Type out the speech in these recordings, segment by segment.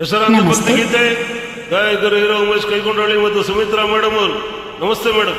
ಹೆಸರಾಂತ ನಮಸ್ತೆ. ಭಕ್ತಿಗೀತೆ ಗಾಯಕರು ಹೀರೋ ಉಮೇಶ್ ಕೈಗೊಂಡಳ್ಳಿ ಮತ್ತು ಸುಮಿತ್ರಾ ಮೇಡಮ್ ಅವರು. ನಮಸ್ತೆ ಮೇಡಮ್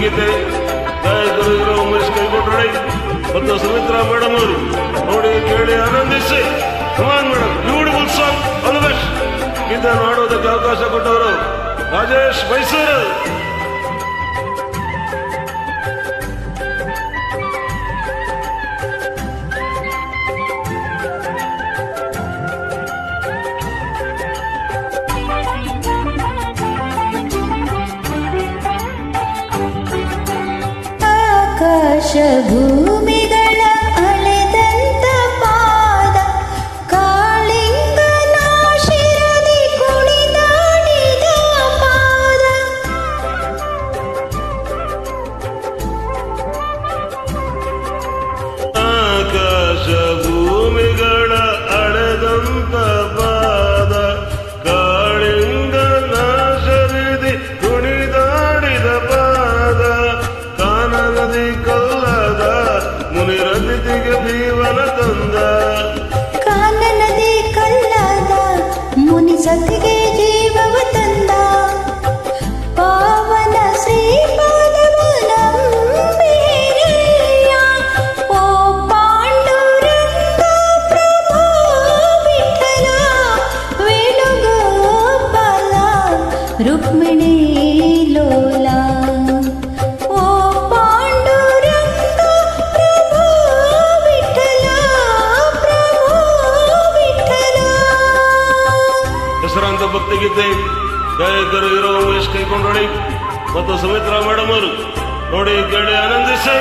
ಭಕ್ತಿಗೀತೆ ಗಾಯಕರು ಉಮೇಶ್ ಕೈಗೊಂಡ್ರಳಿ ಮತ್ತು ಸುಮಿತ್ರಾ ಮೇಡಮ್ ಅವರು. ನೋಡಿ, ಕೇಳಿ ಆನಂದಿಸಿ. Come on madam beautiful song all ಗೀತೆ ನೋಡೋದಕ್ಕೆ ಅವಕಾಶ ಕೊಟ್ಟವರು ರಾಜೇಶ್ ಮೈಸೂರು. वशभू ಜೊತೆಗೆ ಭಕ್ತಿಗೀತೆ ಗಾಯಕರು ಇರೋ ಉಮೇಶ್ ಕೈಗೊಂಡೊಳಿ ಮತ್ತು ಸುಮಿತ್ರಾ ಮೇಡಮ್ ಅವರು ನೋಡಿ ಕೇಳಿ ಆನಂದಿಸಿ.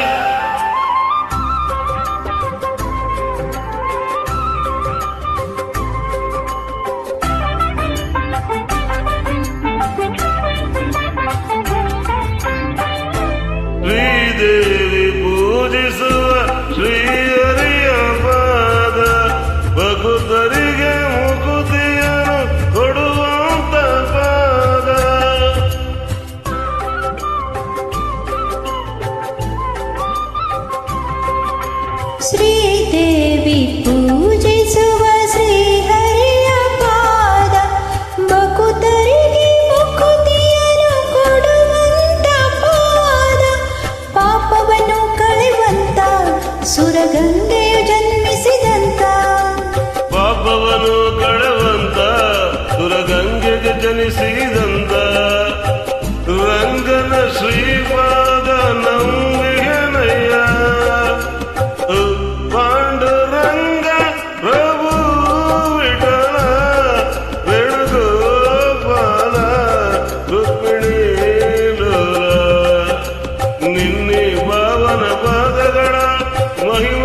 ಜನಿಸಿ ತಂದ ರಂಗನ ಶ್ರೀಪಾದ ನಂಬಿಗೆನಯ್ಯ ಪಾಂಡುರಂಗ ಪ್ರಭು ವಿಠಲ ವೇಣುಗೋಪಾಲ ರುಕ್ಮಿಣಿ ನಿನ್ನೆ ಪಾವನ ಪಾದಗಳ ಮಹಿಮ